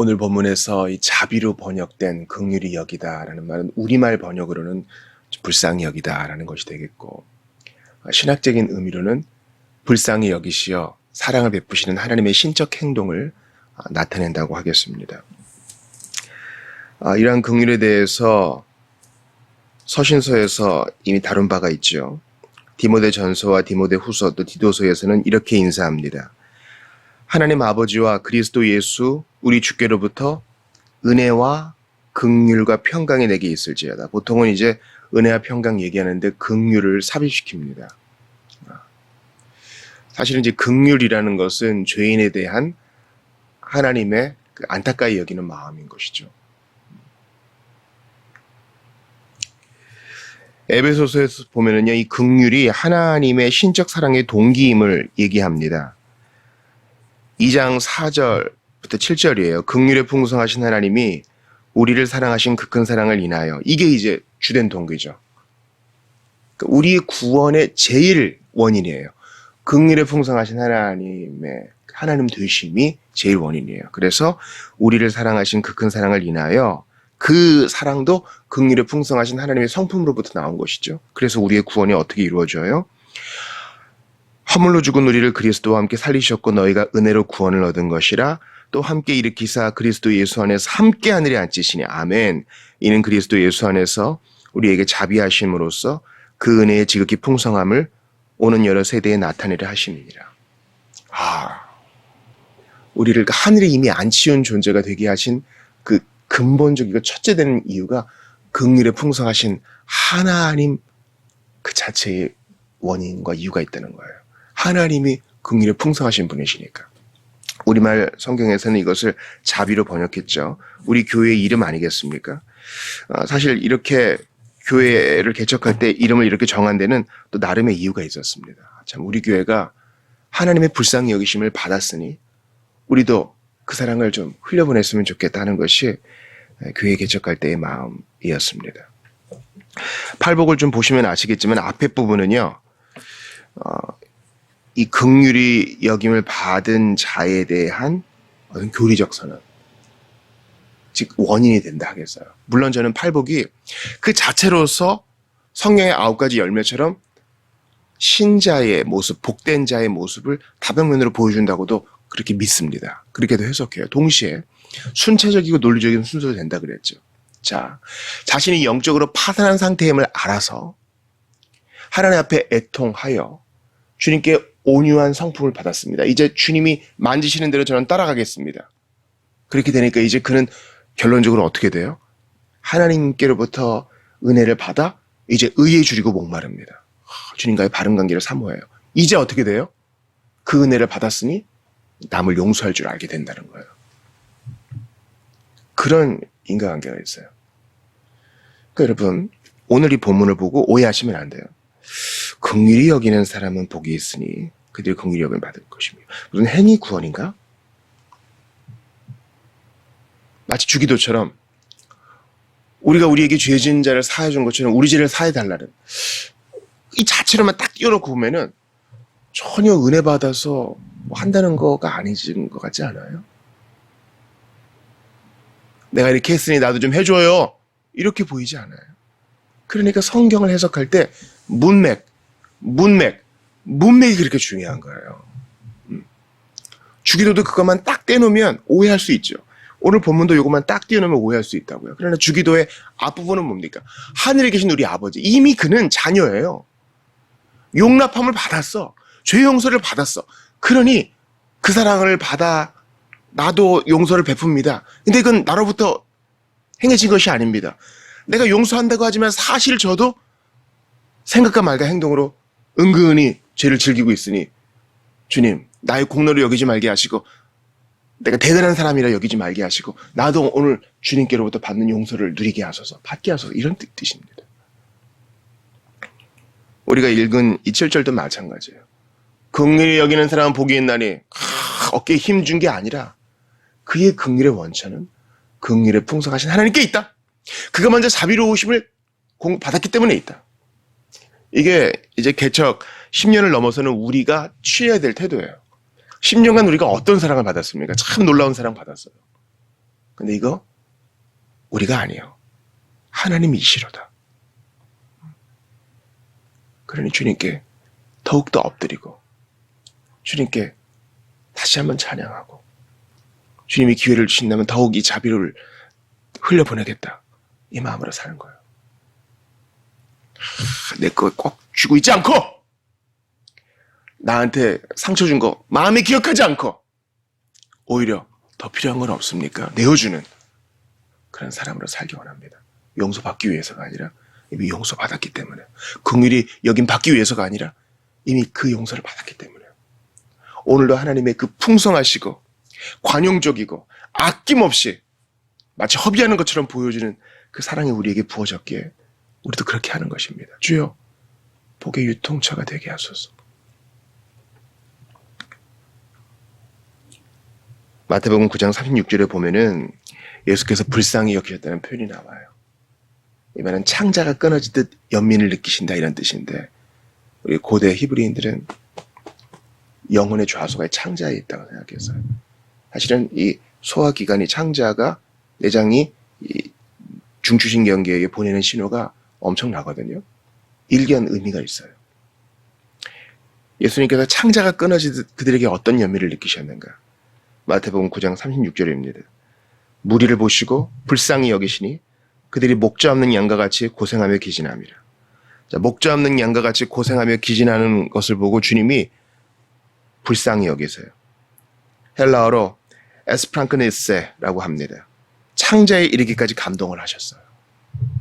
오늘 본문에서 이 자비로 번역된 극률이 여기다라는 말은 우리말 번역으로는 불쌍히 여기다라는 것이 되겠고 신학적인 의미로는 불쌍히 여기시어 사랑을 베푸시는 하나님의 신적 행동을 아, 나타낸다고 하겠습니다. 아, 이러한 극률에 대해서 서신서에서 이미 다룬 바가 있죠. 디모데 전서와 디모데 후서 또 디도서에서는 이렇게 인사합니다. 하나님 아버지와 그리스도 예수 우리 주께로부터 은혜와 극률과 평강이 내게 있을지어다. 보통은 이제 은혜와 평강 얘기하는데 극률을 삽입시킵니다. 사실은 이제 극률이라는 것은 죄인에 대한 하나님의 그 안타까이 여기는 마음인 것이죠. 에베소서에서 보면은요, 이 극률이 하나님의 신적 사랑의 동기임을 얘기합니다. 2장 4절부터 7절이에요. 극률에 풍성하신 하나님이 우리를 사랑하신 그 큰 사랑을 인하여 이게 이제 주된 동기죠. 그러니까 우리 구원의 제일 원인이에요. 극률에 풍성하신 하나님의 하나님 되심이 제일 원인이에요. 그래서 우리를 사랑하신 그 큰 사랑을 인하여 그 사랑도 극률에 풍성하신 하나님의 성품으로부터 나온 것이죠. 그래서 우리의 구원이 어떻게 이루어져요? 허물로 죽은 우리를 그리스도와 함께 살리셨고 너희가 은혜로 구원을 얻은 것이라 또 함께 일으키사 그리스도 예수 안에서 함께 하늘에 앉히시니 아멘. 이는 그리스도 예수 안에서 우리에게 자비하심으로써 그 은혜의 지극히 풍성함을 오는 여러 세대에 나타내려 하심이니라. 아, 우리를 그 하늘에 이미 앉히운 존재가 되게 하신 그 근본적이고 첫째 되는 이유가 극률에 풍성하신 하나님 그 자체의 원인과 이유가 있다는 거예요. 하나님이 극률에 풍성하신 분이시니까. 우리말 성경에서는 이것을 자비로 번역했죠. 우리 교회의 이름 아니겠습니까? 어, 사실 이렇게 교회를 개척할 때 이름을 이렇게 정한 데는 또 나름의 이유가 있었습니다. 참 우리 교회가 하나님의 불쌍히 여기심을 받았으니 우리도 그 사랑을 좀 흘려보냈으면 좋겠다는 것이 교회 개척할 때의 마음이었습니다. 팔복을 좀 보시면 아시겠지만 앞에 부분은요, 어, 이 극률이 여김을 받은 자에 대한 어떤 교리적 선언, 즉 원인이 된다 하겠어요. 물론 저는 팔복이 그 자체로서 성령의 아홉 가지 열매처럼 신자의 모습, 복된 자의 모습을 다방면으로 보여준다고도 그렇게 믿습니다. 그렇게도 해석해요. 동시에 순차적이고 논리적인 순서도 된다 그랬죠. 자, 자신이 영적으로 파산한 상태임을 알아서 하나님 앞에 애통하여 주님께 온유한 성품을 받았습니다. 이제 주님이 만지시는 대로 저는 따라가겠습니다. 그렇게 되니까 이제 그는 결론적으로 어떻게 돼요? 하나님께로부터 은혜를 받아 이제 의에 줄이고 목마릅니다. 주님과의 바른 관계를 사모해요. 이제 어떻게 돼요? 그 은혜를 받았으니 남을 용서할 줄 알게 된다는 거예요. 그런 인간관계가 있어요. 그러니까 여러분 오늘 이 본문을 보고 오해하시면 안 돼요. 긍휼히 여기는 사람은 복이 있으니 그들이 긍휼히 여김을 받을 것이며 무슨 행위 구원인가? 마치 주기도처럼 우리가 우리에게 죄 지은 자를 사해 준 것처럼 우리 죄를 사해 달라는 이 자체로만 딱 띄워놓고 보면은 전혀 은혜 받아서 뭐 한다는 거가 아니진 것 같지 않아요? 내가 이렇게 했으니 나도 좀 해줘요. 이렇게 보이지 않아요. 그러니까 성경을 해석할 때 문맥, 문맥, 문맥이 그렇게 중요한 거예요. 음. 주기도도 그것만 딱 떼놓으면 오해할 수 있죠. 오늘 본문도 이것만 딱 띄워놓으면 오해할 수 있다고요. 그러나 주기도의 앞부분은 뭡니까? 하늘에 계신 우리 아버지. 이미 그는 자녀예요. 용납함을 받았어. 죄 용서를 받았어. 그러니 그 사랑을 받아 나도 용서를 베풉니다. 근데 이건 나로부터 행해진 것이 아닙니다. 내가 용서한다고 하지만 사실 저도 생각과 말과 행동으로 은근히 죄를 즐기고 있으니 주님 나의 공로를 여기지 말게 하시고 내가 대단한 사람이라 여기지 말게 하시고 나도 오늘 주님께로부터 받는 용서를 누리게 하소서 받게 하소서 이런 뜻, 뜻입니다. 우리가 읽은 이 7절도 마찬가지예요. 긍휼히 여기는 사람은 복이 있나니 아, 어깨에 힘 준 게 아니라 그의 긍휼의 원천은 긍휼에 풍성하신 하나님께 있다. 그가 먼저 자비로우심을 공- 받았기 때문에 있다. 이게 이제 개척 10년을 넘어서는 우리가 취해야 될 태도예요. 10년간 우리가 어떤 사랑을 받았습니까? 참 놀라운 사랑 받았어요. 근데 이거 우리가 아니에요. 하나님이시로다. 그러니 주님께 더욱더 엎드리고 주님께 다시 한번 찬양하고 주님이 기회를 주신다면 더욱 이 자비를 흘려보내겠다. 이 마음으로 사는 거예요. 내 거 꼭 쥐고 있지 않고 나한테 상처 준 거 마음에 기억하지 않고 오히려 더 필요한 건 없습니까? 내어주는 그런 사람으로 살기 원합니다. 용서받기 위해서가 아니라 이미 용서받았기 때문에 긍휼이 여긴 받기 위해서가 아니라 이미 그 용서를 받았기 때문에 오늘도 하나님의 그 풍성하시고 관용적이고 아낌없이 마치 허비하는 것처럼 보여주는 그 사랑이 우리에게 부어졌기에 우리도 그렇게 하는 것입니다. 주여 복의 유통처가 되게 하소서. 마태복음 9장 36절에 보면은 예수께서 불쌍히 여기셨다는 표현이 나와요. 이 말은 창자가 끊어지듯 연민을 느끼신다 이런 뜻인데 우리 고대 히브리인들은 영혼의 좌소가 창자에 있다고 생각했어요. 사실은 이 소화기관이 창자가 내장이 이 중추신경계에 보내는 신호가 엄청나거든요. 일견 의미가 있어요. 예수님께서 창자가 끊어지듯 그들에게 어떤 연민을 느끼셨는가? 마태복음 9장 36절입니다. 무리를 보시고 불쌍히 여기시니 그들이 목자 없는 양과 같이 고생하며 기진함이라. 자, 목자 없는 양과 같이 고생하며 기진하는 것을 보고 주님이 불쌍히 여기세요. 헬라어로 에스프랑크네세라고 합니다. 창자에 이르기까지 감동을 하셨어요.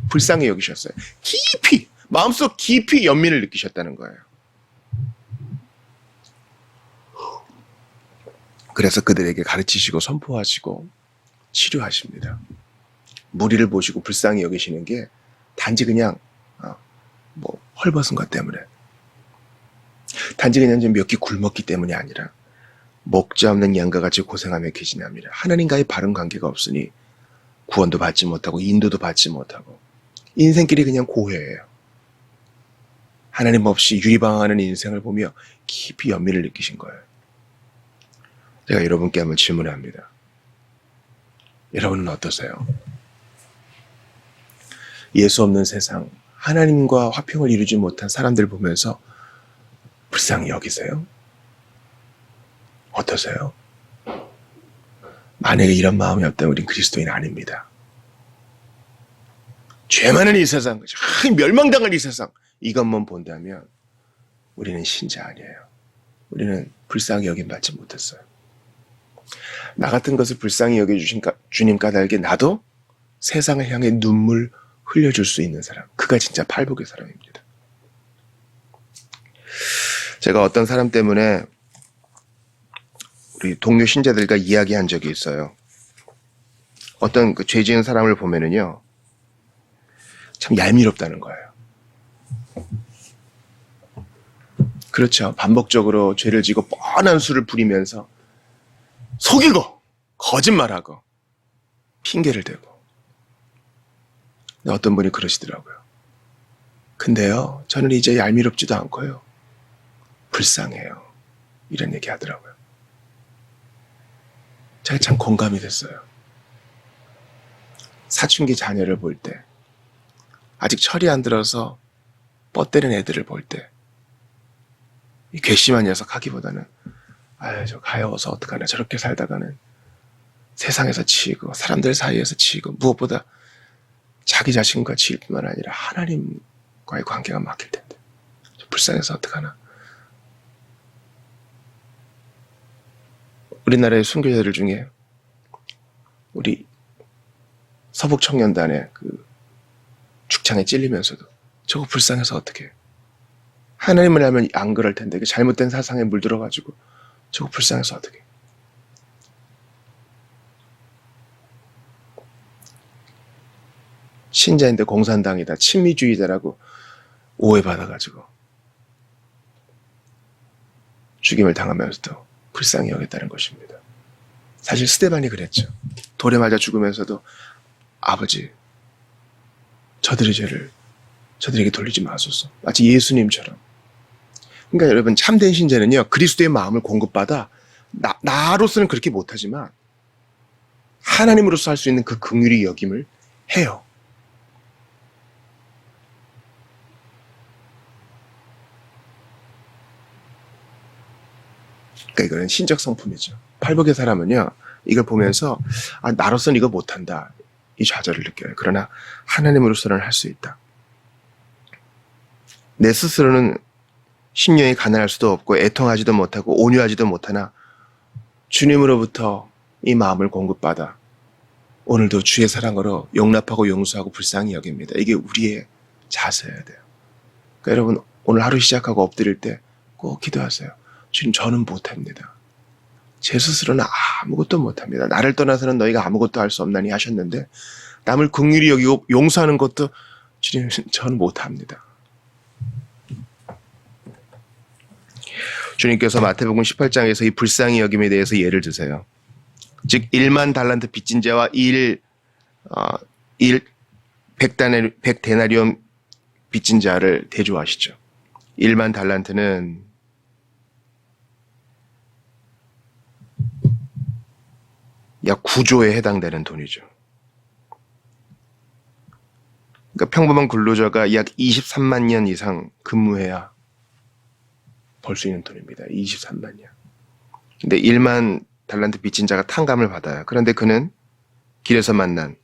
불쌍히 여기셨어요. 깊이 마음속 깊이 연민을 느끼셨다는 거예요. 그래서 그들에게 가르치시고 선포하시고 치료하십니다. 무리를 보시고 불쌍히 여기시는 게 단지 그냥 어, 뭐 헐벗은 것 때문에 단지 그냥 좀몇끼 굶었기 때문이 아니라 목자 없는 양과 같이 고생하며 계시냐입니다. 하나님과의 바른 관계가 없으니 구원도 받지 못하고 인도도 받지 못하고 인생길이 그냥 고해예요. 하나님 없이 유리방황하는 인생을 보며 깊이 연민을 느끼신 거예요. 제가 여러분께 한번 질문합니다. 여러분은 어떠세요? 예수 없는 세상, 하나님과 화평을 이루지 못한 사람들 보면서 불쌍히 여기세요? 어떠세요? 만약에 이런 마음이 없다면 우린 그리스도인 아닙니다. 죄 많은 이 세상, 아, 멸망당할 이 세상, 이것만 본다면 우리는 신자 아니에요. 우리는 불쌍히 여김 받지 못했어요. 나 같은 것을 불쌍히 여겨주신 가- 주님 까닭에 나도 세상을 향해 눈물 흘려줄 수 있는 사람. 그가 진짜 팔복의 사람입니다. 제가 어떤 사람 때문에 우리 동료 신자들과 이야기한 적이 있어요. 어떤 그 죄 지은 사람을 보면은요, 참 얄미롭다는 거예요. 그렇죠. 반복적으로 죄를 지고 뻔한 수를 부리면서 속이고 거짓말하고 핑계를 대고 어떤 분이 그러시더라고요. 근데요, 저는 이제 얄미롭지도 않고요. 불쌍해요. 이런 얘기 하더라고요. 제가 참 공감이 됐어요. 사춘기 자녀를 볼 때, 아직 철이 안 들어서 뻗대는 애들을 볼 때, 이 괘씸한 녀석 하기보다는, 아유, 저 가여워서 어떡하나, 저렇게 살다가는 세상에서 치이고, 사람들 사이에서 치이고, 무엇보다 자기 자신과 치일 뿐만 아니라 하나님과의 관계가 막힐 텐데, 저 불쌍해서 어떡하나. 우리나라의 순교자들 중에 우리 서북 청년단의 그 죽창에 찔리면서도 저거 불쌍해서 어떻게 하나님을 알면 안 그럴 텐데 그 잘못된 사상에 물들어가지고 저거 불쌍해서 어떻게 신자인데 공산당이다 친미주의자라고 오해받아가지고 죽임을 당하면서도 불쌍히 여겼다는 것입니다. 사실 스테반이 그랬죠. 돌에 맞아 죽으면서도 아버지, 저들의 죄를 저들에게 돌리지 마소서. 마치 예수님처럼. 그러니까 여러분 참된 신자는요 그리스도의 마음을 공급받아 나, 나로서는 그렇게 못하지만 하나님으로서 할 수 있는 그 긍휼이 여김을 해요. 그러니까 이거는 신적 성품이죠. 팔복의 사람은요, 이걸 보면서 아 나로서는 이거 못한다 이 좌절을 느껴요. 그러나 하나님으로서는 할 수 있다. 내 스스로는 심령이 가난할 수도 없고 애통하지도 못하고 온유하지도 못하나 주님으로부터 이 마음을 공급받아 오늘도 주의 사랑으로 용납하고 용서하고 불쌍히 여깁니다. 이게 우리의 자세여야 돼요. 그러니까 여러분 오늘 하루 시작하고 엎드릴 때 꼭 기도하세요. 주님 저는 못합니다. 제 스스로는 아무것도 못합니다. 나를 떠나서는 너희가 아무것도 할 수 없나니 하셨는데 남을 긍휼히 여기고 용서하는 것도 주님 저는 못합니다. 주님께서 마태복음 18장에서 이 불쌍히 여김에 대해서 예를 드세요. 즉 1만 달란트 빚진 자와 1 어, 1 100다나 100데나리온 빚진 자를 대조하시죠. 1만 달란트는 약 9조에 해당되는 돈이죠. 그러니까 평범한 근로자가 약 23만 년 이상 근무해야 벌 수 있는 돈입니다. 23만 년. 근데 1만 달란트 빚진 자가 탕감을 받아요. 그런데 그는 길에서 만난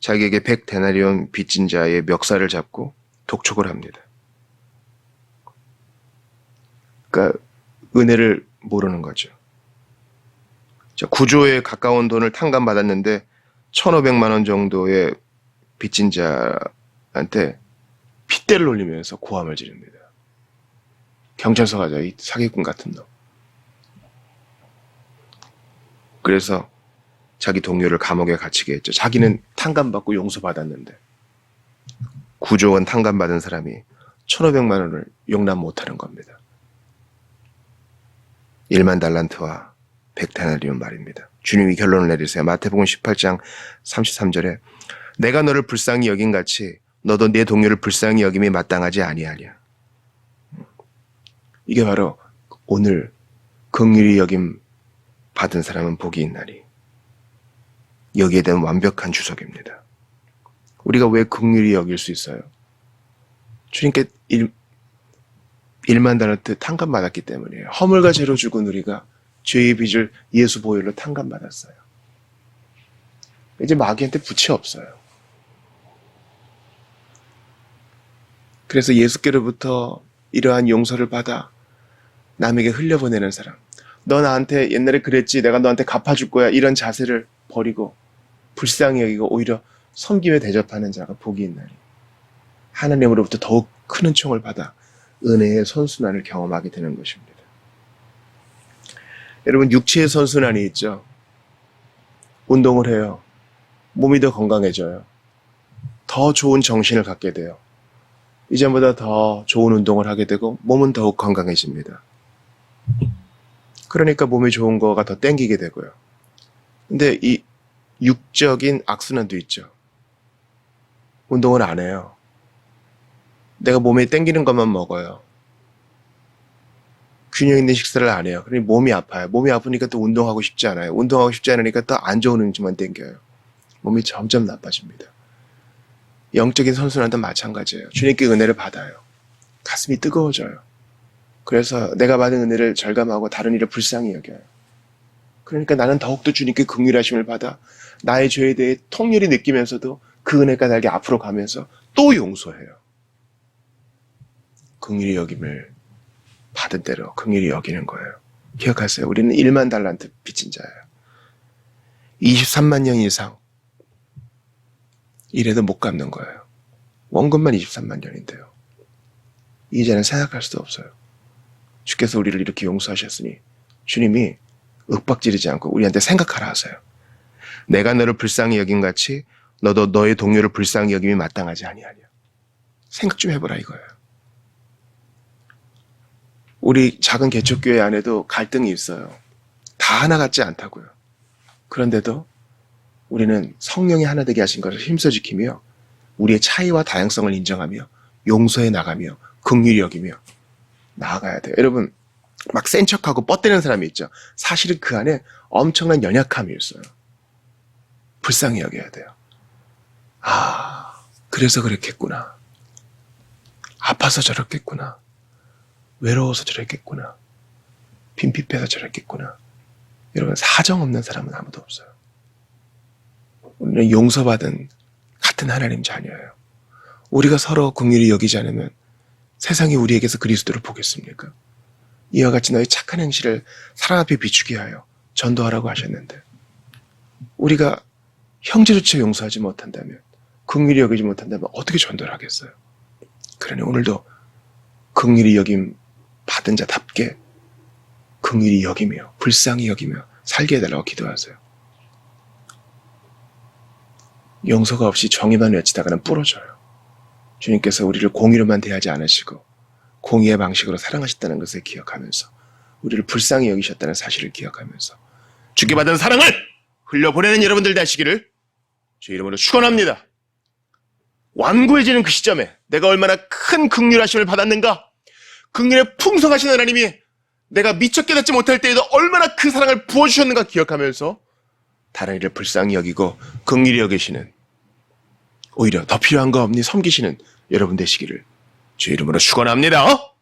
자기에게 100 데나리온 빚진 자의 멱살을 잡고 독촉을 합니다. 그러니까 은혜를 모르는 거죠. 자, 9조에 가까운 돈을 탕감 받았는데 1,500만 원 정도의 빚진 자한테 핏대를 올리면서 고함을 지릅니다. 경찰서 가자, 이 사기꾼 같은 놈. 그래서 자기 동료를 감옥에 갇히게 했죠. 자기는 탕감받고 용서받았는데 9조 원 탕감받은 사람이 1,500만 원을 용납 못하는 겁니다. 1만 달란트와 100데나리온 말입니다. 주님이 결론을 내리세요. 마태복음 18장 33절에 내가 너를 불쌍히 여긴 같이 너도 내 동료를 불쌍히 여김이 마땅하지 아니하냐. 이게 바로 오늘 긍휼히 여김 받은 사람은 복이 있나니 여기에 대한 완벽한 주석입니다. 우리가 왜 긍휼히 여길 수 있어요? 주님께 일, 1만 달란트 탕감 받았기 때문이에요. 허물과 죄로 죽은 우리가 죄의 빚을 예수 보혈로 탕감 받았어요. 이제 마귀한테 부치 없어요. 그래서 예수께로부터 이러한 용서를 받아 남에게 흘려보내는 사람. 너 나한테 옛날에 그랬지, 내가 너한테 갚아줄 거야. 이런 자세를 버리고 불쌍히 여기고 오히려 섬김에 대접하는 자가 복이 있나니. 하나님으로부터 더욱 큰 은총을 받아 은혜의 선순환을 경험하게 되는 것입니다. 여러분 육체의 선순환이 있죠. 운동을 해요. 몸이 더 건강해져요. 더 좋은 정신을 갖게 돼요. 이전보다 더 좋은 운동을 하게 되고 몸은 더욱 건강해집니다. 그러니까 몸이 좋은 거가 더 땡기게 되고요. 근데 이 육적인 악순환도 있죠. 운동을 안 해요. 내가 몸에 땡기는 것만 먹어요. 균형 있는 식사를 안 해요. 그러니 몸이 아파요. 몸이 아프니까 또 운동하고 싶지 않아요. 운동하고 싶지 않으니까 또 안 좋은 음식만 땡겨요. 몸이 점점 나빠집니다. 영적인 선순환도 마찬가지예요. 주님께 은혜를 받아요. 가슴이 뜨거워져요. 그래서 내가 받은 은혜를 절감하고 다른 일을 불쌍히 여겨요. 그러니까 나는 더욱더 주님께 긍휼하심을 받아 나의 죄에 대해 통렬히 느끼면서도 그 은혜가 나에게 앞으로 가면서 또 용서해요. 긍휼히 여김을 받은 대로 긍휼히 여기는 거예요. 기억하세요. 우리는 1만 달란트 빚진 자예요. 23만 년 이상 이래도 못 갚는 거예요. 원금만 23만 년인데요. 이제는 생각할 수도 없어요. 주께서 우리를 이렇게 용서하셨으니 주님이 윽박지르지 않고 우리한테 생각하라 하세요. 내가 너를 불쌍히 여긴 같이 너도 너의 동료를 불쌍히 여김이 마땅하지 아니하냐. 생각 좀 해보라 이거예요. 우리 작은 개척교회 안에도 갈등이 있어요. 다 하나 같지 않다고요. 그런데도 우리는 성령이 하나 되게 하신 것을 힘써 지키며 우리의 차이와 다양성을 인정하며 용서해 나가며 긍휼히 여기며 나아가야 돼요. 여러분 막 센 척하고 뻗대는 사람이 있죠. 사실은 그 안에 엄청난 연약함이 있어요. 불쌍히 여겨야 돼요. 아, 그래서 그랬겠구나. 아파서 저랬겠구나. 외로워서 저랬겠구나. 빈핍해서 저랬겠구나. 여러분, 사정 없는 사람은 아무도 없어요. 우리는 용서받은 같은 하나님 자녀예요. 우리가 서로 긍휼히 여기지 않으면 세상이 우리에게서 그리스도를 보겠습니까? 이와 같이 너희 착한 행실을 사람 앞에 비추게 하여 전도하라고 하셨는데 우리가 형제조차 용서하지 못한다면 긍휼히 여기지 못한다면 어떻게 전도를 하겠어요? 그러니 오늘도 긍휼히 여김 받은 자답게 긍휼히 여기며 불쌍히 여기며 살게 해달라고 기도하세요. 용서가 없이 정의만 외치다가는 부러져요. 주님께서 우리를 공의로만 대하지 않으시고 공의의 방식으로 사랑하셨다는 것을 기억하면서 우리를 불쌍히 여기셨다는 사실을 기억하면서 주께 받은 사랑을 흘려보내는 여러분들 되시기를 주 이름으로 축원합니다. 완고해지는 그 시점에 내가 얼마나 큰 극률하심을 받았는가 극률에 풍성하신 하나님이 내가 미처 깨닫지 못할 때에도 얼마나 그 사랑을 부어주셨는가 기억하면서 다른 이를 불쌍히 여기고 극률히 여기시는 오히려 더 필요한 거 없니 섬기시는 여러분 되시기를 주 이름으로 축원합니다.